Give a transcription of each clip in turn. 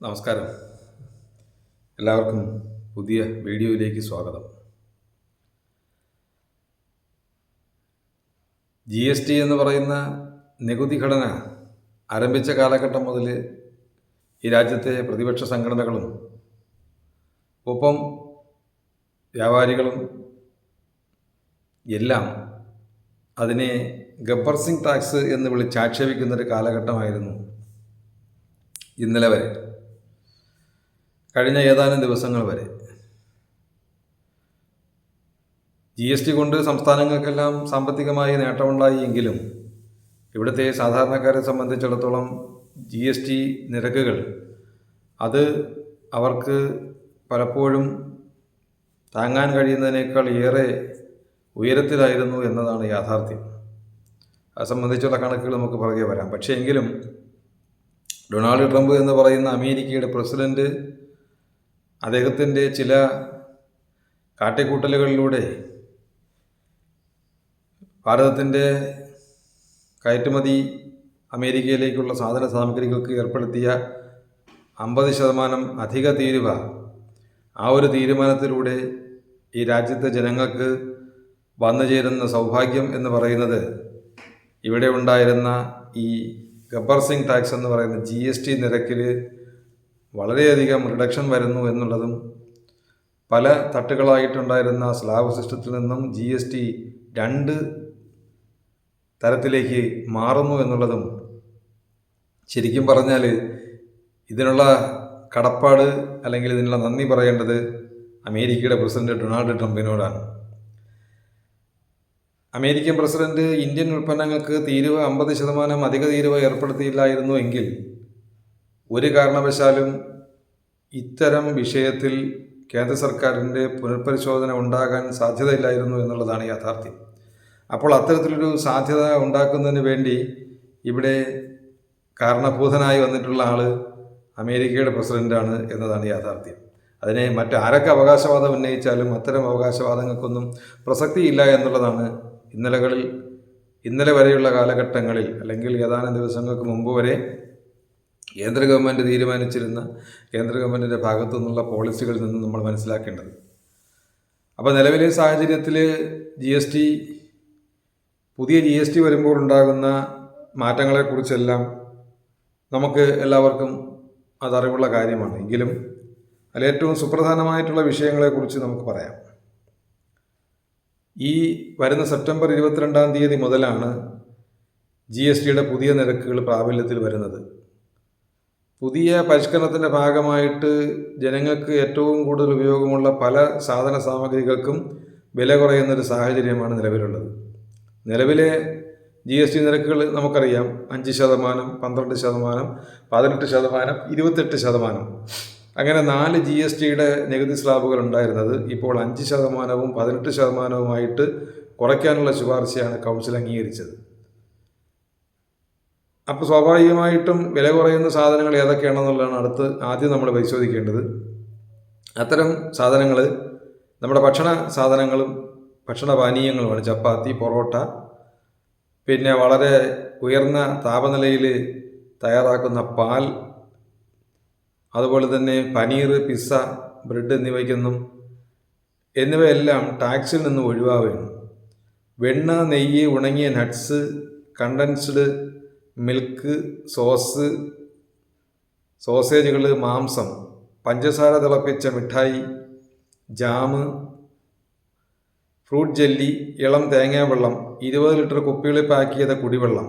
നമസ്കാരം. എല്ലാവർക്കും പുതിയ വീഡിയോയിലേക്ക് സ്വാഗതം. ജി എസ് ടി എന്ന് പറയുന്ന നികുതി ഘടന ആരംഭിച്ച കാലഘട്ടം മുതൽ ഈ രാജ്യത്തെ പ്രതിപക്ഷ സംഘടനകളും ഒപ്പം വ്യാപാരികളും എല്ലാം അതിനെ ഗബ്ബർ സിംഗ് ടാക്സ് എന്ന് വിളിച്ചാക്ഷേപിക്കുന്നൊരു കാലഘട്ടമായിരുന്നു ഇന്നലെ വരെ. കഴിഞ്ഞ ഏതാനും ദിവസങ്ങൾ വരെ. ജി എസ് ടി കൊണ്ട് സംസ്ഥാനങ്ങൾക്കെല്ലാം സാമ്പത്തികമായി നേട്ടമുണ്ടായി എങ്കിലും ഇവിടുത്തെ സാധാരണക്കാരെ സംബന്ധിച്ചിടത്തോളം ജി എസ് ടി നിരക്കുകൾ അത് അവർക്ക് പലപ്പോഴും താങ്ങാൻ കഴിയുന്നതിനേക്കാൾ ഏറെ ഉയരത്തിലായിരുന്നു എന്നതാണ് യാഥാർത്ഥ്യം. അത് സംബന്ധിച്ചുള്ള കണക്കുകൾ നമുക്ക് പുറകെ വരാം. പക്ഷേ എങ്കിലും ഡൊണാൾഡ് ട്രംപ് എന്ന് പറയുന്ന അമേരിക്കയുടെ പ്രസിഡന്റ് അദ്ദേഹത്തിന്റെ ചില കാട്ടിക്കൂട്ടലുകളിലൂടെ ഭാരതത്തിന്റെ കയറ്റുമതി അമേരിക്കയിലേക്കുള്ള സാധന സാമഗ്രികൾക്ക് ഏർപ്പെടുത്തിയ അമ്പത് ശതമാനം അധിക തീരുവ ആ ഒരു തീരുമാനത്തിലൂടെ ഈ രാജ്യത്തെ ജനങ്ങൾക്ക് വന്നു ചേരുന്ന സൗഭാഗ്യം എന്ന് പറയുന്നത് ഇവിടെ ഉണ്ടായിരുന്ന ഈ ഗബ്ബർ സിംഗ് ടാക്സ് എന്ന് പറയുന്ന ജി എസ് ടി നിരക്കിൽ വളരെയധികം റിഡക്ഷൻ വരുന്നു എന്നുള്ളതും പല തട്ടുകളായിട്ടുണ്ടായിരുന്ന സ്ലാബ് സിസ്റ്റത്തിൽ നിന്നും ജി എസ് ടി രണ്ട് തരത്തിലേക്ക് മാറുന്നു എന്നുള്ളതും ശരിക്കും പറഞ്ഞാൽ ഇതിനുള്ള കടപ്പാട് അല്ലെങ്കിൽ ഇതിനുള്ള നന്ദി പറയേണ്ടത് അമേരിക്കയുടെ പ്രസിഡന്റ് ഡൊണാൾഡ് ട്രംപിനോടാണ്. അമേരിക്കൻ പ്രസിഡന്റ് ഇന്ത്യൻ ഉൽപ്പന്നങ്ങൾക്ക് തീരുവ അമ്പത് ശതമാനം അധിക തീരുവ ഏർപ്പെടുത്തിയില്ലായിരുന്നു എങ്കിൽ ഒരു കാരണവശാലും ഇത്തരം വിഷയത്തിൽ കേന്ദ്ര സർക്കാരിന്റെ പുനഃപരിശോധന ഉണ്ടാകാൻ സാധ്യതയില്ലായിരുന്നു എന്നുള്ളതാണ് യാഥാർത്ഥ്യം. അപ്പോൾ അത്തരത്തിലൊരു സാധ്യത ഉണ്ടാക്കുന്നതിന് വേണ്ടി ഇവിടെ കാരണഭൂതനായി വന്നിട്ടുള്ള ആൾ അമേരിക്കയുടെ പ്രസിഡന്റാണ് എന്നതാണ് യാഥാർത്ഥ്യം. അതിനെ മറ്റാരൊക്കെ അവകാശവാദം ഉന്നയിച്ചാലും അത്തരം അവകാശവാദങ്ങൾക്കൊന്നും പ്രസക്തിയില്ല എന്നുള്ളതാണ് ഇന്നലകളിൽ ഇന്നലെ വരെയുള്ള കാലഘട്ടങ്ങളിൽ അല്ലെങ്കിൽ ഏതാനും ദിവസങ്ങൾക്ക് മുമ്പ് വരെ കേന്ദ്ര ഗവൺമെന്റ് തീരുമാനിച്ചിരുന്ന കേന്ദ്ര ഗവൺമെന്റിന്റെ ഭാഗത്തു നിന്നുള്ള പോളിസികളിൽ നിന്ന് നമ്മൾ മനസ്സിലാക്കേണ്ടത്. അപ്പോൾ നിലവിലെ സാഹചര്യത്തിൽ ജി എസ് ടി പുതിയ ജി എസ് ടി വരുമ്പോൾ ഉണ്ടാകുന്ന മാറ്റങ്ങളെക്കുറിച്ചെല്ലാം നമുക്ക് എല്ലാവർക്കും അതറിവുള്ള കാര്യമാണ്. എങ്കിലും അതിലേറ്റവും സുപ്രധാനമായിട്ടുള്ള വിഷയങ്ങളെക്കുറിച്ച് നമുക്ക് പറയാം. ഈ വരുന്ന സെപ്റ്റംബർ ഇരുപത്തിരണ്ടാം തീയതി മുതലാണ് ജി എസ് ടിയുടെ പുതിയ നിരക്കുകൾ പ്രാബല്യത്തിൽ വരുന്നത്. പുതിയ പരിഷ്കരണത്തിന്റെ ഭാഗമായിട്ട് ജനങ്ങൾക്ക് ഏറ്റവും കൂടുതൽ ഉപയോഗമുള്ള പല സാധന സാമഗ്രികൾക്കും വില കുറയുന്നൊരു സാഹചര്യമാണ് നിലവിലുള്ളത്. നിലവിലെ ജി എസ് ടി നിരക്കുകൾ നമുക്കറിയാം. അഞ്ച് ശതമാനം പന്ത്രണ്ട് ശതമാനം പതിനെട്ട് ശതമാനം ഇരുപത്തെട്ട് ശതമാനം. അങ്ങനെ നാല് ജി എസ് ടിയുടെ നികുതി സ്ലാബുകൾ ഉണ്ടായിരുന്നത് ഇപ്പോൾ അഞ്ച് ശതമാനവും പതിനെട്ട് ശതമാനവുമായിട്ട് കുറയ്ക്കാനുള്ള ശുപാർശയാണ് കൗൺസിൽ അംഗീകരിച്ചത്. അപ്പോൾ സ്വാഭാവികമായിട്ടും വില കുറയുന്ന സാധനങ്ങൾ ഏതൊക്കെയാണെന്നുള്ളതാണ് അടുത്ത് ആദ്യം നമ്മൾ പരിശോധിക്കേണ്ടത്. അത്തരം സാധനങ്ങൾ നമ്മുടെ ഭക്ഷണ സാധനങ്ങളും ഭക്ഷണ പാനീയങ്ങളുമാണ്. ചപ്പാത്തി പൊറോട്ട പിന്നെ വളരെ ഉയർന്ന താപനിലയിൽ തയ്യാറാക്കുന്ന പാൽ അതുപോലെ തന്നെ പനീർ പിസ്സ ബ്രെഡ് എന്നിവയ്ക്കൊന്നും എന്നിവയെല്ലാം ടാക്സിൽ നിന്ന് ഒഴിവാവുകയാണ് വെണ്ണ നെയ്യ് ഉണങ്ങിയ നട്ട്സ് കണ്ടൻസ്ഡ് മിൽക്ക് സോസ് സോസേജുകൾ മാംസം പഞ്ചസാര തിളപ്പിച്ച മിഠായി ജാമ് ഫ്രൂട്ട് ജെല്ലി ഇളം തേങ്ങാവെള്ളം ഇരുപത് ലിറ്റർ കുപ്പികളിൽ പാക്ക് ചെയ്ത കുടിവെള്ളം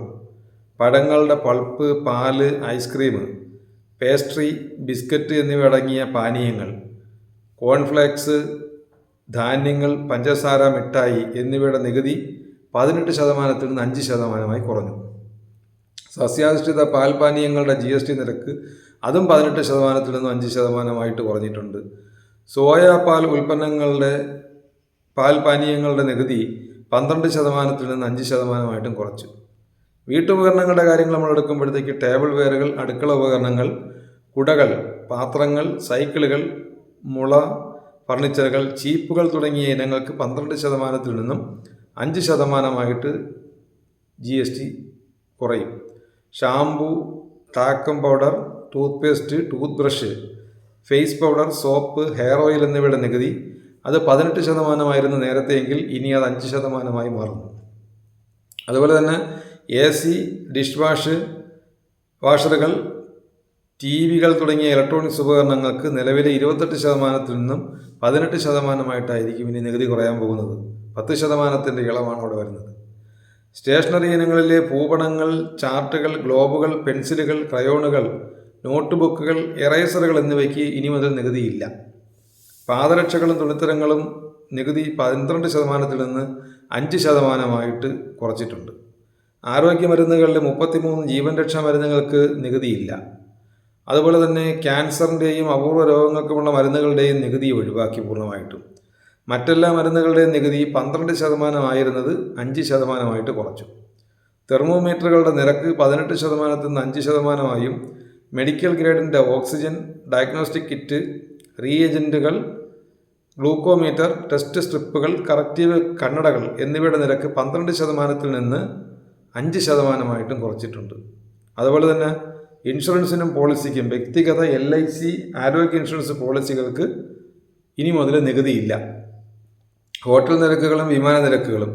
പഴങ്ങളുടെ പൾപ്പ് പാൽ ഐസ്ക്രീം പേസ്ട്രി ബിസ്ക്കറ്റ് എന്നിവ അടങ്ങിയ പാനീയങ്ങൾ കോൺഫ്ലേക്സ് ധാന്യങ്ങൾ പഞ്ചസാര മിഠായി എന്നിവയുടെ നികുതി പതിനെട്ട് ശതമാനത്തിൽ നിന്ന് അഞ്ച് ശതമാനമായി കുറഞ്ഞു. സസ്യാധിഷ്ഠിത പാൽപാനീയങ്ങളുടെ ജി എസ് ടി നിരക്ക് അതും പതിനെട്ട് ശതമാനത്തിൽ നിന്നും അഞ്ച് ശതമാനമായിട്ട് കുറഞ്ഞിട്ടുണ്ട്. സോയ പാൽ ഉൽപ്പന്നങ്ങളുടെ പാൽപാനീയങ്ങളുടെ നികുതി പന്ത്രണ്ട് ശതമാനത്തിൽ നിന്ന് അഞ്ച് ശതമാനമായിട്ടും കുറച്ചു. വീട്ടുപകരണങ്ങളുടെ കാര്യങ്ങൾ നമ്മൾ എടുക്കുമ്പോഴത്തേക്ക് ടേബിൾ വെയറുകൾ അടുക്കള ഉപകരണങ്ങൾ കുടകൾ പാത്രങ്ങൾ സൈക്കിളുകൾ മുള ഫർണിച്ചറുകൾ ചീപ്പുകൾ തുടങ്ങിയ ഇനങ്ങൾക്ക് പന്ത്രണ്ട് ശതമാനത്തിൽ നിന്നും അഞ്ച് ശതമാനമായിട്ട് ജി എസ് ടി കുറയും. Shampoo talcum powder toothpaste toothbrush face powder soap hair oil എന്നിവയുടെ നികുതി. അത് പതിനെട്ട് ശതമാനമായിരുന്നു നേരത്തെയെങ്കിൽ ഇനി അത് അഞ്ച് ശതമാനമായി മാറുന്നു. അതുപോലെ തന്നെ എ സി ഡിഷ് വാഷ് വാഷറുകൾ ടി വികൾ തുടങ്ങിയ ഇലക്ട്രോണിക്സ് ഉപകരണങ്ങൾക്ക് നിലവിലെ ഇരുപത്തെട്ട് ശതമാനത്തിൽ നിന്നും പതിനെട്ട് ശതമാനമായിട്ടായിരിക്കും ഇനി നികുതി കുറയാൻ പോകുന്നത്. പത്ത് ശതമാനത്തിന്റെ ഇളവാണ് അവിടെ വരുന്നത്. സ്റ്റേഷനറി ഇനങ്ങളിലെ ഭൂപടങ്ങൾ ചാർട്ടുകൾ ഗ്ലോബുകൾ പെൻസിലുകൾ ക്രയോണുകൾ നോട്ട് ബുക്കുകൾ എറേസറുകൾ എന്നിവയ്ക്ക് ഇനി മുതൽ നികുതിയില്ല. പാദരക്ഷകളും തുണിത്തരങ്ങളും നികുതി പന്ത്രണ്ട് ശതമാനത്തിൽ നിന്ന് അഞ്ച് ശതമാനമായിട്ട് കുറച്ചിട്ടുണ്ട്. ആരോഗ്യ മരുന്നുകളുടെ മുപ്പത്തിമൂന്ന് ജീവൻ രക്ഷാ മരുന്നുകൾക്ക് നികുതിയില്ല. അതുപോലെ തന്നെ ക്യാൻസറിന്റെയും അപൂർവ രോഗങ്ങൾക്കുമുള്ള മരുന്നുകളുടെയും നികുതി ഒഴിവാക്കി പൂർണമായിട്ടും. മറ്റെല്ലാ മരുന്നുകളുടെ നികുതി പന്ത്രണ്ട് ശതമാനമായിരുന്നത് അഞ്ച് ശതമാനമായിട്ട് കുറച്ചു. തെർമോമീറ്ററുകളുടെ നിരക്ക് പതിനെട്ട് ശതമാനത്തിൽ നിന്ന് അഞ്ച് ശതമാനമായും മെഡിക്കൽ ഗ്രേഡിന്റെ ഓക്സിജൻ ഡയഗ്നോസ്റ്റിക് കിറ്റ് റീഏജന്റുകൾ ഗ്ലൂക്കോമീറ്റർ ടെസ്റ്റ് സ്ട്രിപ്പുകൾ കറക്റ്റീവ് കണ്ണടകൾ എന്നിവയുടെ നിരക്ക് പന്ത്രണ്ട് ശതമാനത്തിൽ നിന്ന് അഞ്ച് ശതമാനമായിട്ടും കുറച്ചിട്ടുണ്ട്. അതുപോലെ തന്നെ ഇൻഷുറൻസിനും പോളിസിക്കും വ്യക്തിഗത എൽ ഐ സി ആരോഗ്യ ഇൻഷുറൻസ് പോളിസികൾക്ക് ഇനി മുതൽ നികുതിയില്ല. ഹോട്ടൽ നിരക്കുകളും വിമാന നിരക്കുകളും.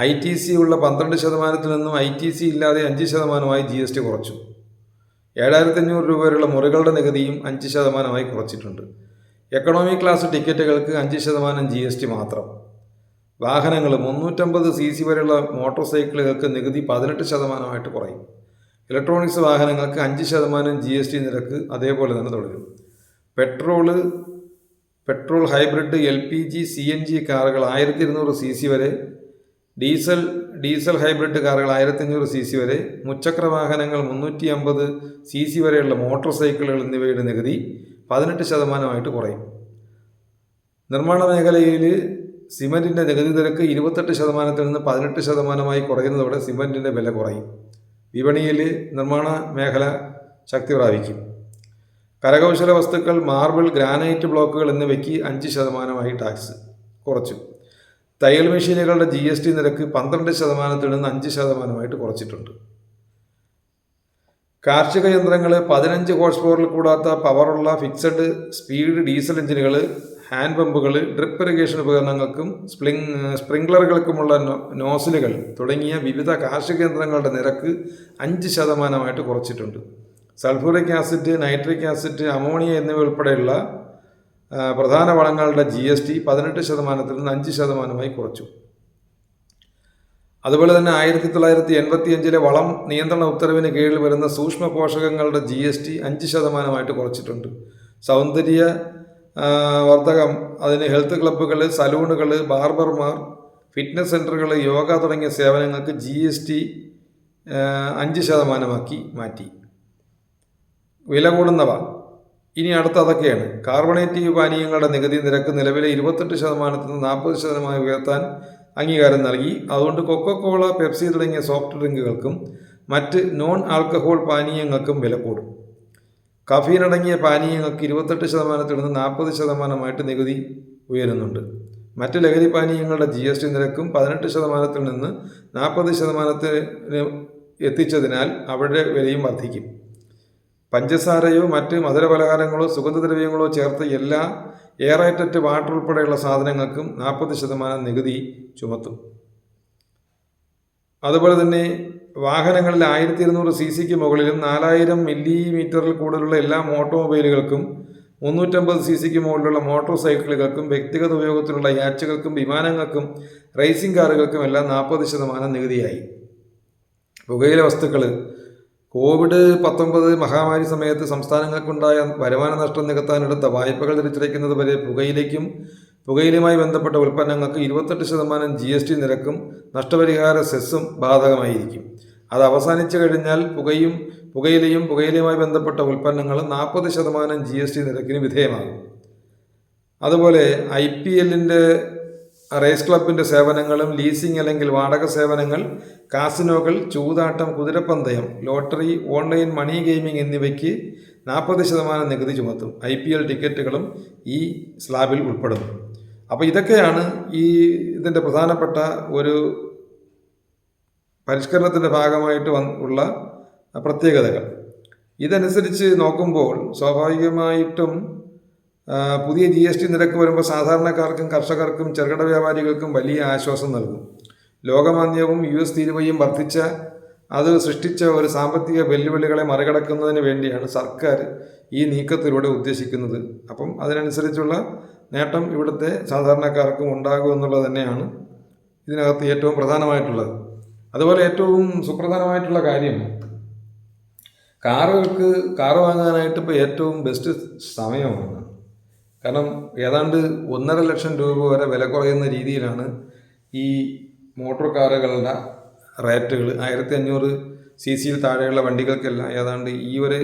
ഐ ടി സി ഉള്ള പന്ത്രണ്ട് ശതമാനത്തിൽ നിന്നും ഐ ടി സി ഇല്ലാതെ അഞ്ച് ശതമാനമായി ജി എസ് ടി കുറച്ചു. ഏഴായിരത്തി അഞ്ഞൂറ് രൂപ വരെയുള്ള മുറികളുടെ നികുതിയും അഞ്ച് ശതമാനമായി കുറച്ചിട്ടുണ്ട്. എക്കണോമി ക്ലാസ് ടിക്കറ്റുകൾക്ക് അഞ്ച് ശതമാനം ജി എസ് ടി മാത്രം. വാഹനങ്ങൾ മുന്നൂറ്റമ്പത് സി സി വരെയുള്ള മോട്ടോർ സൈക്കിളുകൾക്ക് നികുതി പതിനെട്ട് ശതമാനമായിട്ട് കുറയും. ഇലക്ട്രോണിക്സ് വാഹനങ്ങൾക്ക് അഞ്ച് ശതമാനം ജി എസ് ടി നിരക്ക് അതേപോലെ തന്നെ തുടരും. Petrol petrol hybrid L P G C N G കാറുകൾ ആയിരത്തി ഇരുന്നൂറ് സി സി വരെ ഡീസൽ ഡീസൽ ഹൈബ്രിഡ് കാറുകൾ ആയിരത്തി അഞ്ഞൂറ് സി സി വരെ മുച്ചക്ര വാഹനങ്ങൾ മുന്നൂറ്റി അമ്പത് സി സി വരെയുള്ള മോട്ടോർ സൈക്കിളുകൾ എന്നിവയുടെ നികുതി പതിനെട്ട് ശതമാനമായിട്ട് കുറയും. നിർമ്മാണ മേഖലയിൽ സിമന്റിന്റെ നികുതി നിരക്ക് ഇരുപത്തെട്ട് ശതമാനത്തിൽ നിന്ന് പതിനെട്ട് ശതമാനമായി കുറയുന്നതോടെ സിമന്റിന്റെ വില കുറയും. വിപണിയിൽ നിർമ്മാണ മേഖല ശക്തി പ്രാപിക്കും. കരകൗശല വസ്തുക്കൾ മാർബിൾ ഗ്രാനൈറ്റ് ബ്ലോക്കുകൾ എന്നിവയ്ക്ക് അഞ്ച് ശതമാനമായി ടാക്സ് കുറച്ചു. തയ്യൽ മെഷീനുകളുടെ ജി എസ് ടി നിരക്ക് പന്ത്രണ്ട് ശതമാനത്തിൽ നിന്ന് അഞ്ച് ശതമാനമായിട്ട് കുറച്ചിട്ടുണ്ട്. കാർഷിക യന്ത്രങ്ങൾ പതിനഞ്ച് ഹോഴ്സ് പവറിൽ കൂടാത്ത പവറുള്ള ഫിക്സഡ് സ്പീഡ് ഡീസൽ എഞ്ചിനുകൾ ഹാൻഡ് പമ്പുകൾ ഡ്രിപ്പ് ഇറിഗേഷൻ ഉപകരണങ്ങൾക്കും സ്പ്രിങ് സ്പ്രിംഗ്ലറുകൾക്കുമുള്ള നോസിലുകൾ തുടങ്ങിയ വിവിധ കാർഷിക യന്ത്രങ്ങളുടെ നിരക്ക് അഞ്ച് ശതമാനമായിട്ട് കുറച്ചിട്ടുണ്ട്. Sulphuric acid nitric acid ammonia എന്നിവ ഉൾപ്പെടെയുള്ള പ്രധാന വളങ്ങളുടെ ജി എസ് ടി പതിനെട്ട് ശതമാനത്തിൽ നിന്ന് അഞ്ച് ശതമാനമായി കുറച്ചു. അതുപോലെ തന്നെ ആയിരത്തി തൊള്ളായിരത്തി എൺപത്തി അഞ്ചിലെ വളം നിയന്ത്രണ ഉത്തരവിന് കീഴിൽ വരുന്ന സൂക്ഷ്മ പോഷകങ്ങളുടെ ജി എസ് ടി അഞ്ച് ശതമാനമായിട്ട് കുറച്ചിട്ടുണ്ട്. സൗന്ദര്യ ആ, വർധകം അതിന് ഹെൽത്ത് ക്ലബ്ബുകൾ സലൂണുകൾ ബാർബർമാർ ഫിറ്റ്നസ് സെന്ററുകൾ യോഗ തുടങ്ങിയ സേവനങ്ങൾക്ക് ജി എസ് ടി അഞ്ച് ശതമാനമാക്കി മാറ്റി. വില കൂടുന്നവ. ഇനി അടുത്ത അതൊക്കെയാണ്. കാർബണേറ്റീവ് പാനീയങ്ങളുടെ നികുതി നിരക്ക് നിലവിലെ ഇരുപത്തെട്ട് ശതമാനത്തിൽ നിന്ന് നാൽപ്പത് ശതമാനമായി ഉയർത്താൻ അംഗീകാരം നൽകി. അതുകൊണ്ട് കൊക്കക്കോള പെപ്സി തുടങ്ങിയ സോഫ്റ്റ് ഡ്രിങ്കുകൾക്കും മറ്റ് നോൺ ആൽക്കഹോൾ പാനീയങ്ങൾക്കും വില കൂടും. കഫീനടങ്ങിയ പാനീയങ്ങൾക്ക് ഇരുപത്തെട്ട് ശതമാനത്തിൽ നിന്ന് നാൽപ്പത് ശതമാനമായിട്ട് നികുതി ഉയരുന്നുണ്ട്. മറ്റ് ലഹരി പാനീയങ്ങളുടെ ജി എസ് ടി നിരക്കും പതിനെട്ട് ശതമാനത്തിൽ നിന്ന് നാൽപ്പത് ശതമാനത്തിന് എത്തിച്ചതിനാൽ അവരുടെ വിലയും വർദ്ധിക്കും. പഞ്ചസാരയോ മറ്റ് മധുരപലഹാരങ്ങളോ സുഗന്ധദ്രവ്യങ്ങളോ ചേർത്ത് എല്ലാ എയറൈറ്ററ്റ് വാട്ടർ ഉൾപ്പെടെയുള്ള സാധനങ്ങൾക്കും നാൽപ്പത് ശതമാനം നികുതി ചുമത്തും. അതുപോലെ തന്നെ വാഹനങ്ങളിൽ ആയിരത്തി ഇരുന്നൂറ് സി സിക്ക് മുകളിലും നാലായിരം മില്ലിമീറ്ററിൽ കൂടുതലുള്ള എല്ലാ ഓട്ടോമൊബൈലുകൾക്കും മുന്നൂറ്റമ്പത് സി സിക്ക് മുകളിലുള്ള മോട്ടോർ സൈക്കിളുകൾക്കും വ്യക്തിഗത ഉപയോഗത്തിലുള്ള യാച്ചുകൾക്കും വിമാനങ്ങൾക്കും റേസിംഗ് കാറുകൾക്കും എല്ലാം നാൽപ്പത് ശതമാനം നികുതിയായി. പുകയില വസ്തുക്കൾ കോവിഡ് പത്തൊമ്പത് മഹാമാരി സമയത്ത് സംസ്ഥാനങ്ങൾക്കുണ്ടായ വരുമാന നഷ്ടം നികത്താനെടുത്ത വായ്പകൾ തിരിച്ചടയ്ക്കുന്നത് വരെ പുകയിലേക്കും പുകയിലുമായി ബന്ധപ്പെട്ട ഉൽപ്പന്നങ്ങൾക്ക് ഇരുപത്തെട്ട് ശതമാനം ജി എസ് ടി നിരക്കും നഷ്ടപരിഹാര സെസ്സും ബാധകമായിരിക്കും. അത് അവസാനിച്ചു കഴിഞ്ഞാൽ പുകയും പുകയിലയും പുകയിലയുമായി ബന്ധപ്പെട്ട ഉൽപ്പന്നങ്ങൾ നാൽപ്പത് ശതമാനം ജി എസ് ടി നിരക്കിന് വിധേയമാകും. അതുപോലെ ഐ പി എല്ലിന്റെ റേസ് ക്ലബിന്റെ സേവനങ്ങളും ലീസിംഗ് അല്ലെങ്കിൽ വാടക സേവനങ്ങൾ കാസിനോകൾ ചൂതാട്ടം കുതിരപ്പന്തയം ലോട്ടറി ഓൺലൈൻ മണി ഗെയിമിംഗ് എന്നിവയ്ക്ക് നാൽപ്പത് ശതമാനം നികുതി ചുമത്തും. ഐ പി എൽ ടിക്കറ്റുകളും ഈ സ്ലാബിൽ ഉൾപ്പെടുന്നു. അപ്പോൾ ഇതൊക്കെയാണ് ഈ ഇതിന്റെ പ്രധാനപ്പെട്ട ഒരു പരിഷ്കരണത്തിന്റെ ഭാഗമായിട്ട് വന്ന് ഉള്ള പ്രത്യേകതകൾ. ഇതനുസരിച്ച് നോക്കുമ്പോൾ സ്വാഭാവികമായിട്ടും പുതിയ ജി എസ് ടി നിരക്ക് വരുമ്പോൾ സാധാരണക്കാർക്കും കർഷകർക്കും ചെറുകിട വ്യാപാരികൾക്കും വലിയ ആശ്വാസം നൽകും. ലോകമാന്യവും യു എസ് തീരുവയും വർദ്ധിച്ച അത് സൃഷ്ടിച്ച ഒരു സാമ്പത്തിക വെല്ലുവിളികളെ മറികടക്കുന്നതിന് വേണ്ടിയാണ് സർക്കാർ ഈ നീക്കത്തിലൂടെ ഉദ്ദേശിക്കുന്നത്. അപ്പം അതിനനുസരിച്ചുള്ള നേട്ടം ഇവിടുത്തെ സാധാരണക്കാർക്കും ഉണ്ടാകും എന്നുള്ളത് തന്നെയാണ് ഇതിനകത്ത് ഏറ്റവും പ്രധാനമായിട്ടുള്ളത്. അതുപോലെ ഏറ്റവും സുപ്രധാനമായിട്ടുള്ള കാര്യം കാറുകൾക്ക് കാറ് വാങ്ങാനായിട്ട് ഇപ്പോൾ ഏറ്റവും ബെസ്റ്റ് സമയമാണ്. കാരണം ഏതാണ്ട് ഒന്നര ലക്ഷം രൂപ വരെ വില കുറയുന്ന രീതിയിലാണ് ഈ മോട്ടോർ കാറുകളുടെ റേറ്റുകൾ. ആയിരത്തി അഞ്ഞൂറ് സി സിയിൽ താഴെയുള്ള വണ്ടികൾക്കെല്ലാം ഏതാണ്ട് ഈ ഒരു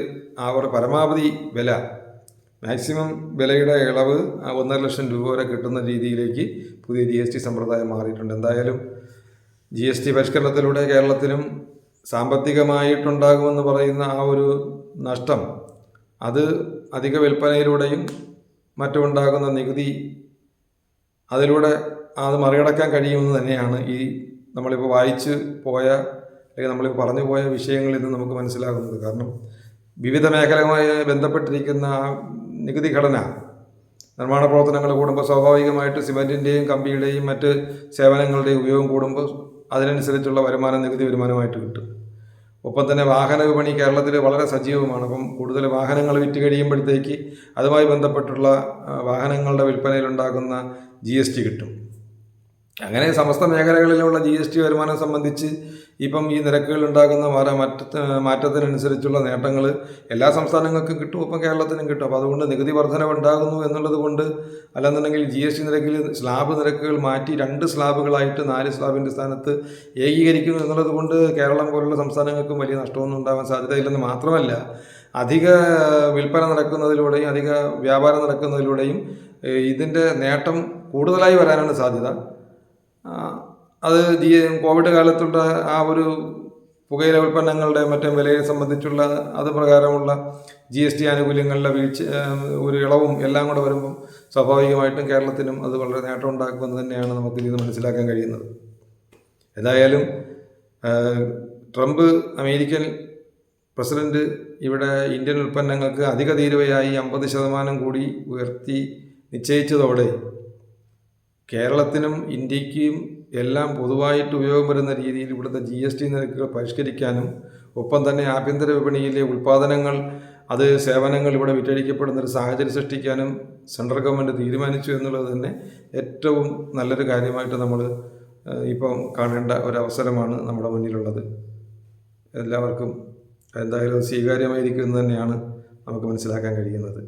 ഒരു പരമാവധി വില മാക്സിമം വിലയുടെ ഇളവ് ഒന്നര ലക്ഷം രൂപ വരെ കിട്ടുന്ന രീതിയിലേക്ക് പുതിയ ജി എസ് ടി സമ്പ്രദായം മാറിയിട്ടുണ്ട്. എന്തായാലും ജി എസ് ടി പരിഷ്കരണത്തിലൂടെ കേരളത്തിലും സാമ്പത്തികമായിട്ടുണ്ടാകുമെന്ന് പറയുന്ന ആ ഒരു നഷ്ടം അത് അധിക വിൽപ്പനയിലൂടെയും മറ്റുമുണ്ടാകുന്ന നികുതി അതിലൂടെ അത് മറികടക്കാൻ കഴിയുമെന്ന് തന്നെയാണ് ഈ നമ്മളിപ്പോൾ വായിച്ച് പോയ അല്ലെങ്കിൽ നമ്മൾ പറഞ്ഞു പോയ വിഷയങ്ങളിൽ നിന്ന് നമുക്ക് മനസ്സിലാകുന്നത്. കാരണം വിവിധ മേഖലയുമായി ബന്ധപ്പെട്ടിരിക്കുന്ന നികുതി ഘടന നിർമ്മാണ പ്രവർത്തനങ്ങൾ കൂടുമ്പോൾ സ്വാഭാവികമായിട്ട് സിമന്റിന്റെയും കമ്പിയുടെയും മറ്റ് സേവനങ്ങളുടെയും ഉപയോഗം കൂടുമ്പോൾ അതിനനുസരിച്ചുള്ള വരുമാനം നികുതി വരുമാനമായിട്ട് കിട്ടും. ഒപ്പം തന്നെ വാഹന വിപണി കേരളത്തിൽ വളരെ സജീവമാണ്. അപ്പം കൂടുതൽ വാഹനങ്ങൾ വിറ്റ് കഴിയുമ്പോഴത്തേക്ക് അതുമായി ബന്ധപ്പെട്ടുള്ള വാഹനങ്ങളുടെ വിൽപ്പനയിലുണ്ടാകുന്ന ജി എസ് ടി കിട്ടും. അങ്ങനെ സമസ്ത മേഖലകളിലുള്ള ജി എസ് ടി വരുമാനം സംബന്ധിച്ച് ഇപ്പം ഈ നിരക്കുകൾ ഉണ്ടാകുന്ന മാറ മാറ്റ മാറ്റത്തിനനുസരിച്ചുള്ള നേട്ടങ്ങൾ എല്ലാ സംസ്ഥാനങ്ങൾക്കും കിട്ടും ഒപ്പം കേരളത്തിനും കിട്ടും. അപ്പോൾ അതുകൊണ്ട് നികുതി വർധനവ് ഉണ്ടാകുന്നു എന്നുള്ളത് കൊണ്ട് അല്ലെന്നുണ്ടെങ്കിൽ ജി എസ് ടി നിരക്കിൽ സ്ലാബ് നിരക്കുകൾ മാറ്റി രണ്ട് സ്ലാബുകളായിട്ട് നാല് സ്ലാബിന്റെ സ്ഥാനത്ത് ഏകീകരിക്കുന്നു എന്നുള്ളത് കൊണ്ട് കേരളം പോലുള്ള സംസ്ഥാനങ്ങൾക്കും വലിയ നഷ്ടമൊന്നും ഉണ്ടാകാൻ സാധ്യതയില്ലെന്ന് മാത്രമല്ല അധിക വിൽപ്പന നടക്കുന്നതിലൂടെയും അധിക വ്യാപാരം നടക്കുന്നതിലൂടെയും ഇതിന്റെ നേട്ടം കൂടുതലായി വരാനാണ് സാധ്യത. അത് ജി കോവിഡ് കാലത്തുള്ള ആ ഒരു പുകയില ഉൽപ്പന്നങ്ങളുടെ മറ്റും വിലയെ സംബന്ധിച്ചുള്ള അത് പ്രകാരമുള്ള ജി എസ് ടി ആനുകൂല്യങ്ങളുടെ വീഴ്ച ഒരു ഇളവും എല്ലാം കൂടെ വരുമ്പം സ്വാഭാവികമായിട്ടും കേരളത്തിനും അത് വളരെ നേട്ടം ഉണ്ടാക്കുമെന്ന് തന്നെയാണ് നമുക്ക് ഇത് മനസ്സിലാക്കാൻ കഴിയുന്നത്. എന്തായാലും ട്രംപ് അമേരിക്കൻ പ്രസിഡന്റ് ഇവിടെ ഇന്ത്യൻ ഉൽപ്പന്നങ്ങൾക്ക് അധിക തീരുവയായി അമ്പത് ശതമാനം കൂടി ഉയർത്തി നിശ്ചയിച്ചതോടെ കേരളത്തിനും ഇന്ത്യക്കും എല്ലാം പൊതുവായിട്ട് ഉപയോഗം വരുന്ന രീതിയിൽ ഇവിടുത്തെ ജി എസ് ടി നിരക്കുകൾ പരിഷ്കരിക്കാനും ഒപ്പം തന്നെ ആഭ്യന്തര വിപണിയിലെ ഉൽപ്പാദനങ്ങൾ അത് സേവനങ്ങൾ ഇവിടെ വിറ്റഴിക്കപ്പെടുന്ന ഒരു സാഹചര്യം സൃഷ്ടിക്കാനും സെൻട്രൽ ഗവൺമെന്റ് തീരുമാനിച്ചു എന്നുള്ളത് തന്നെ ഏറ്റവും നല്ലൊരു കാര്യമായിട്ട് നമ്മൾ ഇപ്പം കാണേണ്ട ഒരവസരമാണ് നമ്മുടെ മുന്നിലുള്ളത്. എല്ലാവർക്കും എന്തായാലും സ്വീകാര്യമായിരിക്കും എന്ന് തന്നെയാണ് നമുക്ക് മനസ്സിലാക്കാൻ കഴിയുന്നത്.